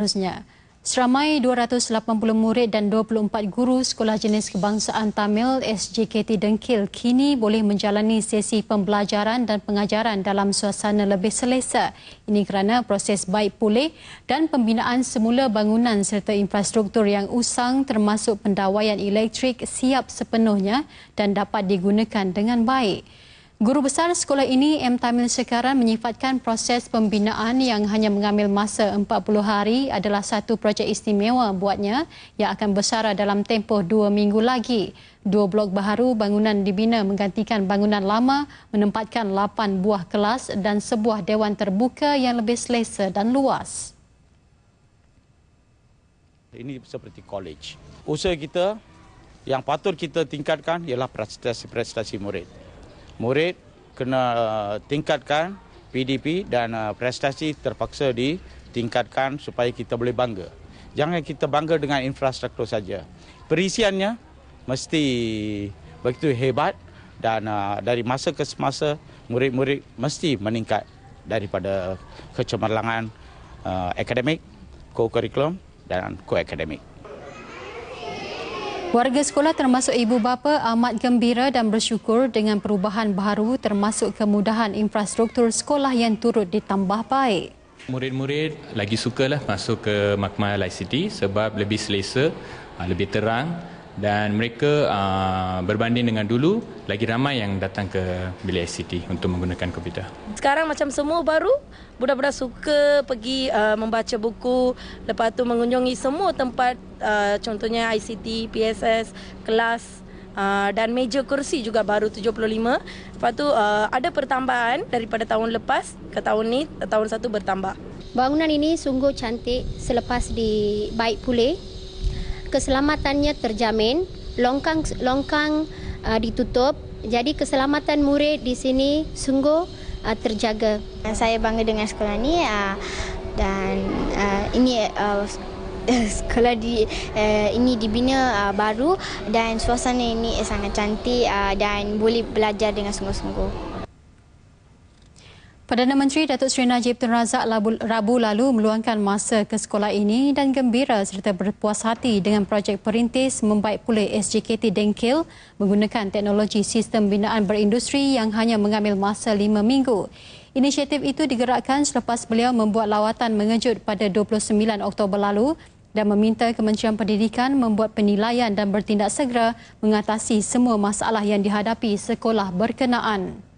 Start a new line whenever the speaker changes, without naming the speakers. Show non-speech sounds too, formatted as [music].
Seterusnya, seramai 280 murid dan 24 guru Sekolah Jenis Kebangsaan Tamil SJKT Dengkil kini boleh menjalani sesi pembelajaran dan pengajaran dalam suasana lebih selesa. Ini kerana proses baik pulih dan pembinaan semula bangunan serta infrastruktur yang usang termasuk pendawaian elektrik siap sepenuhnya dan dapat digunakan dengan baik. Guru besar sekolah ini, M. Tamil Sekaran, menyifatkan proses pembinaan yang hanya mengambil masa 40 hari adalah satu projek istimewa buatnya yang akan bersara dalam tempoh dua minggu lagi. Dua blok baharu bangunan dibina menggantikan bangunan lama menempatkan 8 buah kelas dan sebuah dewan terbuka yang lebih selesa dan luas.
Ini seperti college. Usaha kita yang patut kita tingkatkan ialah prestasi-prestasi murid murid kena uh, tingkatkan PDP dan uh, prestasi terpaksa ditingkatkan supaya kita boleh bangga. Jangan kita bangga dengan infrastruktur saja. Perisiannya mesti begitu hebat dan uh, dari masa ke semasa murid-murid mesti meningkat daripada kecemerlangan akademik, co-curriculum dan co-akademik.
Warga sekolah termasuk ibu bapa amat gembira dan bersyukur dengan perubahan baru termasuk kemudahan infrastruktur sekolah yang turut ditambah baik.
Murid-murid lagi sukalah masuk ke Makmal ICT sebab lebih selesa, ah, lebih terang dan mereka uh, berbanding dengan dulu lagi ramai yang datang ke bilik ICT untuk menggunakan komputer.
Sekarang macam semua baru, budak-budak suka pergi uh, membaca buku, lepas tu mengunjungi semua tempat uh, contohnya ICT, PSS, kelas uh, dan meja kursi juga baru 75. Lepas tu uh, ada pertambahan daripada tahun lepas ke tahun ni, tahun satu bertambah.
Bangunan ini sungguh cantik selepas di baik pulih keselamatannya terjamin, longkang longkang uh, ditutup. Jadi keselamatan murid di sini sungguh uh, terjaga.
Saya bangga dengan sekolah ini uh, dan uh, ini uh, [laughs] sekolah di uh, ini dibina uh, baru dan suasana ini sangat cantik uh, dan boleh belajar dengan sungguh-sungguh.
Perdana Menteri Datuk Seri Najib Tun Razak Rabu lalu meluangkan masa ke sekolah ini dan gembira serta berpuas hati dengan projek perintis membaik pulih SJKT Dengkil menggunakan teknologi sistem binaan berindustri yang hanya mengambil masa lima minggu. Inisiatif itu digerakkan selepas beliau membuat lawatan mengejut pada 29 Oktober lalu dan meminta Kementerian Pendidikan membuat penilaian dan bertindak segera mengatasi semua masalah yang dihadapi sekolah berkenaan.